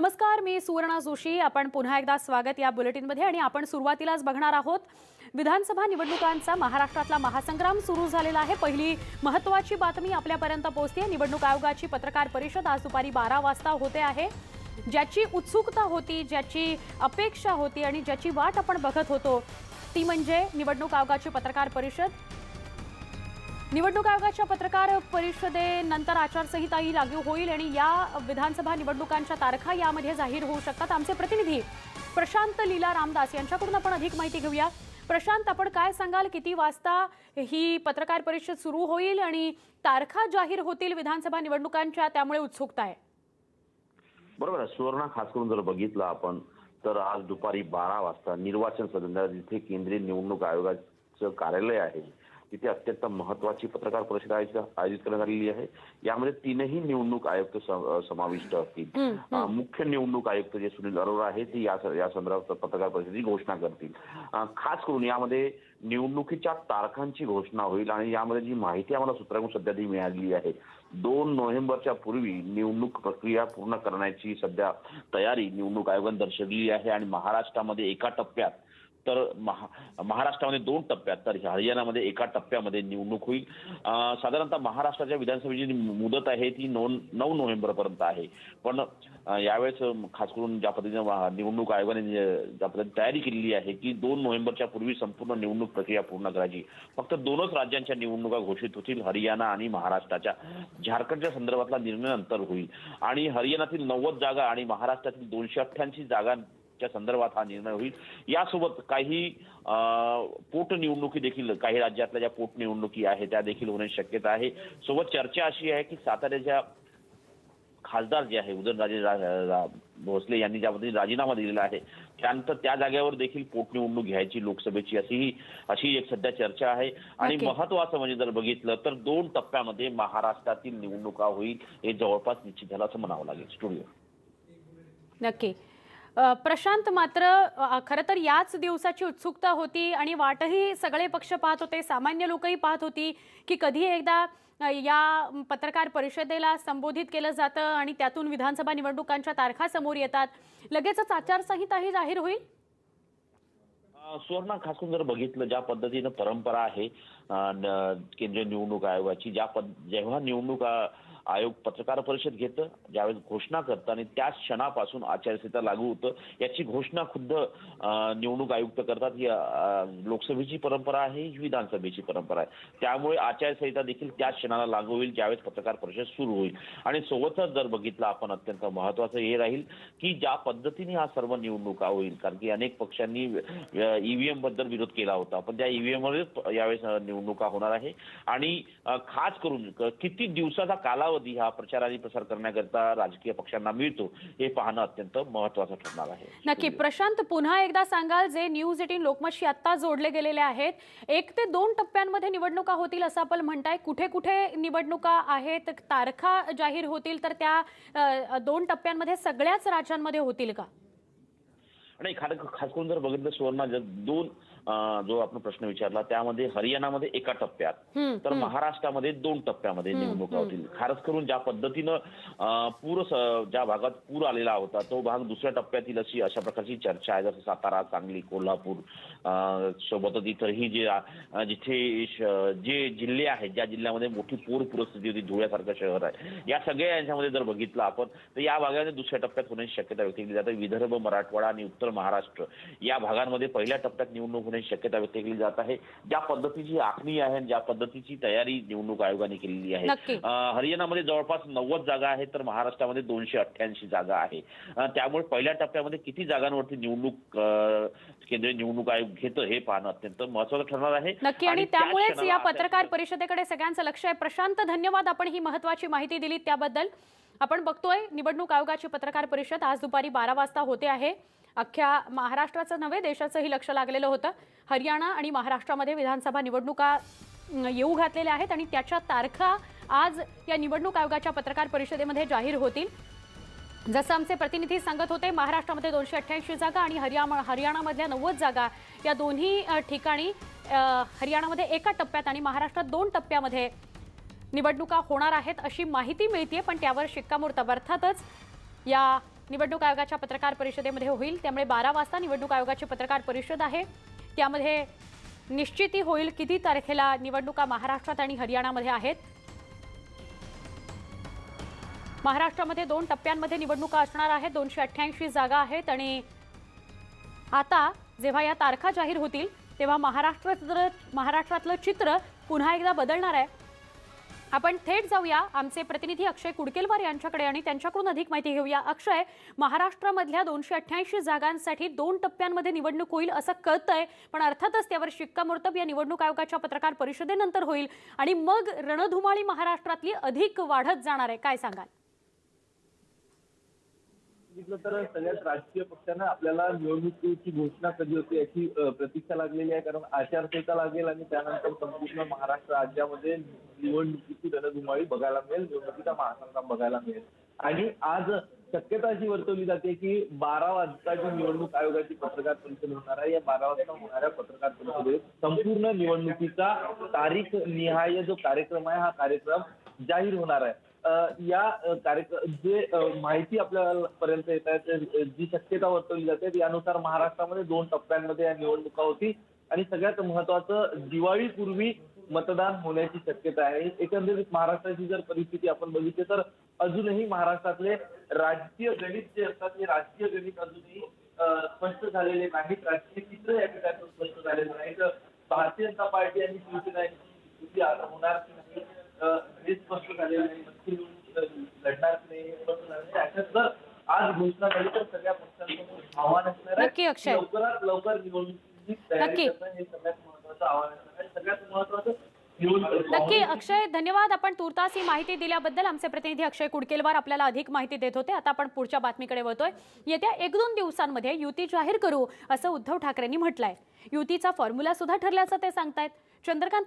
नमस्कार मी सुवर्णा जोशी. आपण पुन्हा एकदा स्वागत या बुलेटिनमध्ये आणि आपण सुरुवातीलाच बघणार आहोत विधानसभा निवडणुकांचा महाराष्ट्रातला महासंग्राम सुरू झालेला आहे. पहिली महत्त्वाची बातमी आपल्यापर्यंत पोहोचते. निवडणूक आयोगाची पत्रकार परिषद आज दुपारी बारा वाजता होते आहे. ज्याची उत्सुकता होती ज्याची अपेक्षा होती आणि ज्याची वाट आपण बघत होतो ती म्हणजे निवडणूक आयोगाची पत्रकार परिषद. निवडणूक आयोगाच्या पत्रकार परिषदेनंतर आचारसंहिताही लागू होईल आणि या विधानसभा निवडणुकांच्या तारखा यामध्ये जाहीर होऊ शकतात. आमचे प्रतिनिधी प्रशांत लीला रामदास यांच्याकडून आपण अधिक माहिती घेऊया. प्रशांत आपण काय सांगाल? किती वाजता ही पत्रकार परिषद सुरू होईल आणि तारखा जाहीर होतील विधानसभा निवडणुकांच्या? त्यामुळे उत्सुकता आहे. बरोबर आहे. सुवर्णा खास करून जर बघितलं आपण तर आज दुपारी बारा वाजता निर्वाचन सदन जिथे केंद्रीय निवडणूक आयोगाचं कार्यालय आहे तिथे अत्यंत महत्वाची पत्रकार परिषद आयोजित करण्यात आलेली आहे. यामध्ये तीनही निवडणूक आयुक्त सम- समाविष्ट असतील. मुख्य निवडणूक आयुक्त जे सुनील अरोरा आहेत ते या संदर्भात पत्रकार परिषदेची घोषणा करतील. खास करून यामध्ये निवडणुकीच्या तारखांची घोषणा होईल आणि यामध्ये जी माहिती आम्हाला सूत्रांकडून सध्या ती मिळालेली आहे. दोन नोव्हेंबरच्या पूर्वी निवडणूक प्रक्रिया पूर्ण करण्याची सध्या तयारी निवडणूक आयोगाने दर्शवली आहे आणि महाराष्ट्रामध्ये एका टप्प्यात तर महा महाराष्ट्रामध्ये दोन टप्प्यात तर हरियाणामध्ये एका टप्प्यामध्ये निवडणूक होईल. साधारणतः महाराष्ट्राच्या विधानसभेची जी मुदत आहे ती नऊ नऊ नोव्हेंबरपर्यंत आहे. पण यावेळेस खास करून ज्या पद्धतीने निवडणूक आयोगाने ज्या पद्धतीने तयारी केलेली आहे की दोन नोव्हेंबरच्या पूर्वी संपूर्ण निवडणूक प्रक्रिया पूर्ण करायची. फक्त दोनच राज्यांच्या निवडणुका घोषित होतील हरियाणा आणि महाराष्ट्राच्या. झारखंडच्या संदर्भातला निर्णय नंतर होईल. आणि हरियाणातील नव्वद जागा आणि महाराष्ट्रातील दोनशे अठ्ठ्याऐंशी जागा जागांच्या संदर्भात हा निर्णय होईल. यासोबत काही पोटनिवडणुकी देखील काही राज्यातल्या ज्या पोटनिवडणुकी आहेत त्या देखील होण्याची शक्यता आहे. सोबत चर्चा अशी आहे की साताऱ्याच्या खासदार जे आहे उदयनराजे भोसले यांनी ज्या पद्धतीने राजीनामा दिलेला आहे त्यानंतर त्या जागेवर देखील पोटनिवडणूक घ्यायची लोकसभेची अशी अशी एक सध्या चर्चा आहे. आणि. महत्वाचं म्हणजे जर बघितलं तर दोन टप्प्यामध्ये महाराष्ट्रातील निवडणुका होईल हे जवळपास निश्चित झालं असं म्हणावं लागेल. स्टुडिओ. नक्की. प्रशांत मात्र खरं तर याच दिवसाची उत्सुकता होती आणि वाटही सगळे पक्ष पाहत होते सामान्य लोकही पाहत होती की कधी एकदा या पत्रकार परिषदेला संबोधित केलं जातं आणि त्यातून विधानसभा निवडणुकांच्या तारखा समोर येतात. लगेचच आचारसंहिताही जाहीर होईल? अं, सुवर्णा खास जर बघितलं ज्या पद्धतीनं परंपरा आहे केंद्रीय निवडणूक आयोगाची ज्या पद जेव्हा निवडणूक आयोग पत्रकार परिषद घेतं ज्यावेळेस घोषणा करतं आणि त्याच क्षणापासून आचारसंहिता लागू होतं याची घोषणा खुद्द निवडणूक आयुक्त करतात. ही लोकसभेची परंपरा आहे ही विधानसभेची परंपरा आहे. त्यामुळे आचारसंहिता देखील त्याच क्षणाला लागू होईल ज्यावेळेस पत्रकार परिषद सुरू होईल. आणि सोबतच जर बघितलं आपण अत्यंत महत्वाचं हे राहील की ज्या पद्धतीने हा सर्व निवडणुका होईल कारण की अनेक पक्षांनी ईव्हीएमबद्दल विरोध केला होता. पण त्या ईव्हीएममध्ये यावेळेस निवडणुका होणार आहे. आणि खास करून किती दिवसाचा कालावधी हा प्रचार आणि प्रसार करण्याकरता राजकीय पक्षांना मिळतो हे पाहणं अत्यंत महत्वाचं ठरणार आहे. नक्की प्रशांत पुन्हा एकदा सांगाल जे न्यूज एटीन लोकमतशी आत्ता जोडले गेलेले आहेत एक ते दोन टप्प्यांमध्ये निवडणुका होतील असं आपण म्हणताय. कुठे कुठे निवडणुका आहेत तारखा जाहीर होतील तर त्या दोन टप्प्यांमध्ये सगळ्याच राज्यांमध्ये होतील का? आणि खास खास करून जर बघितलं सुवर्ण जर दोन जो आपण प्रश्न विचारला त्यामध्ये हरियाणामध्ये एका टप्प्यात. तर महाराष्ट्रामध्ये दोन टप्प्यामध्ये निवडणुका होतील. खास करून ज्या पद्धतीनं पूर ज्या भागात पूर आलेला होता तो भाग दुसऱ्या टप्प्यात येईल अशी अशा प्रकारची चर्चा आहे. जसं सातारा सांगली कोल्हापूर सोबतच इतरही जे जिथे जे जिल्हे आहेत ज्या जिल्ह्यामध्ये मोठी पूर परिस्थिती होती धुळ्यासारखं शहर आहे. या सगळ्या यांच्यामध्ये जर बघितलं आपण तर या भागामध्ये दुसऱ्या टप्प्यात होण्याची शक्यता व्यक्त केली जाते. विदर्भ मराठवाडा आणि उत्तर महाराष्ट्र. या भागांमध्ये पहिल्या टप्प्यात निवडणूक होण्याची शक्यता व्यक्त केली जात आहे. ज्या पद्धतीची आखणी आहे ज्या पद्धतीची तयारी निवडणूक आयोगाने केलेली आहे. हरियाणामध्ये जवळपास नव्वद जागा आहेत तर महाराष्ट्रामध्ये दोनशे अठ्ठ्याऐंशी जागा आहे. त्यामुळे पहिल्या टप्प्यामध्ये किती जागांवरती निवडणूक केंद्रीय निवडणूक आयोग घेतं हे पाहणं अत्यंत महत्वाचं ठरणार आहे. नक्की. आणि त्यामुळेच या पत्रकार परिषदेकडे सगळ्यांचं लक्ष आहे. प्रशांत धन्यवाद. आपण ही महत्वाची माहिती दिली त्याबद्दल. आपण बघतोय निवडणूक आयोगाची पत्रकार परिषद आज दुपारी बारा वाजता होते आहे. अख्ख्या महाराष्ट्राचं नव्हे देशाचंही लक्ष लागलेलं होतं. हरियाणा आणि महाराष्ट्रामध्ये विधानसभा निवडणुका येऊ घातलेल्या आहेत आणि त्याच्या तारखा आज या निवडणूक आयोगाच्या पत्रकार परिषदेमध्ये जाहीर होतील. जसं आमचे प्रतिनिधी सांगत होते महाराष्ट्रामध्ये दोनशे अठ्ठ्याऐंशी जागा आणि हरियाणा हरियाणामधल्या नव्वद जागा या दोन्ही ठिकाणी हरियाणामध्ये एका टप्प्यात आणि महाराष्ट्रात दोन टप्प्यामध्ये निवडणुका होणार आहेत अशी माहिती मिळते पण त्यावर शिक्कामोर्तब. अर्थातच या निवडणूक आयोगाच्या पत्रकार परिषदेमध्ये होईल. त्यामुळे बारा वाजता निवडणूक आयोगाची पत्रकार परिषद आहे. त्यामध्ये निश्चिती होईल किती तारखेला निवडणुका महाराष्ट्रात आणि हरियाणामध्ये आहेत. महाराष्ट्रामध्ये दोन टप्प्यांमध्ये निवडणुका असणार आहेत. दोनशे अठ्ठ्याऐंशी जागा आहेत आणि आता जेव्हा या तारखा जाहीर होतील तेव्हा महाराष्ट्रातलं महाराष्ट्रातलं चित्र पुन्हा एकदा बदलणार आहे. आपण थेट जाऊया. आमचे प्रतिनिधी अक्षय कुडकेलवार यांच्याकडे आणि त्यांच्याकडून अधिक माहिती घेऊया. अक्षय महाराष्ट्रामधल्या दोनशे अठ्ठ्याऐंशी जागांसाठी दोन टप्प्यांमध्ये निवडणूक होईल असं कळतंय. पण अर्थातच त्यावर शिक्कामोर्तब या निवडणूक आयोगाच्या पत्रकार परिषदेनंतर होईल. आणि मग रणधुमाळी महाराष्ट्रातली अधिक वाढत जाणार आहे. काय सांगाल? बघितलं तर सगळ्याच राजकीय पक्षांना आपल्याला निवडणुकीची घोषणा कधी होते याची प्रतीक्षा लागलेली आहे. कारण आचारसंहिता लागेल आणि त्यानंतर संपूर्ण महाराष्ट्र राज्यामध्ये निवडणुकीची रणधुमाळी बघायला मिळेल निवडणुकीचा महासंग्राम बघायला मिळेल. आणि आज शक्यता अशी वर्तवली जाते की बारा वाजता जी निवडणूक आयोगाची पत्रकार परिषद होणार आहे या बारा वाजता होणाऱ्या पत्रकार परिषदेत संपूर्ण निवडणुकीचा तारीख निहाय जो कार्यक्रम आहे हा कार्यक्रम जाहीर होणार आहे. या कार्यक्रम जे माहिती आपल्याला पर्यंत येत आहे ते, जी शक्यता वर्तवली जाते यानुसार महाराष्ट्रामध्ये दोन टप्प्यांमध्ये या निवडणुका होती आणि सगळ्यात महत्वाचं दिवाळीपूर्वी मतदान होण्याची शक्यता आहे. एकंदरीत महाराष्ट्राची जर परिस्थिती आपण बघितली तर अजूनही महाराष्ट्रातले राजकीय गणित जे असतात ते राजकीय गणित अजूनही स्पष्ट झालेले नाहीत. राजकीय चित्र या ठिकाणी स्पष्ट झालेलं नाही. तर भारतीय जनता पार्टी आणि शिवसेना यांची होणार की नाही हे स्पष्ट झालेलं नाही. घोषणा झाली तर सगळ्या पक्षांसमोर आव्हान असणार आहे. नक्की, अक्षय. लवकरात लवकर निवडणुकीची तयारी नक्की. करणं हे सगळ्यात महत्वाचं आव्हान असणार आहे. सगळ्यात महत्वाचं निवडणूक नक्की अक्षय धन्यवाद. आपण तुर्तास ही माहिती दिल्याबद्दल आमचे प्रतिनिधी अक्षय कुडकेलवार आपल्याला अधिक माहिती देत होते. आता आपण पुढच्या बातमीकडे वळतोय. येत्या एक दोन दिवसांमध्ये युती जाहीर करू असं उद्धव ठाकरेंनी म्हटलंय. युतीचा फॉर्म्युला सुद्धा ठरल्याचं ते सांगतायत. चंद्रकांत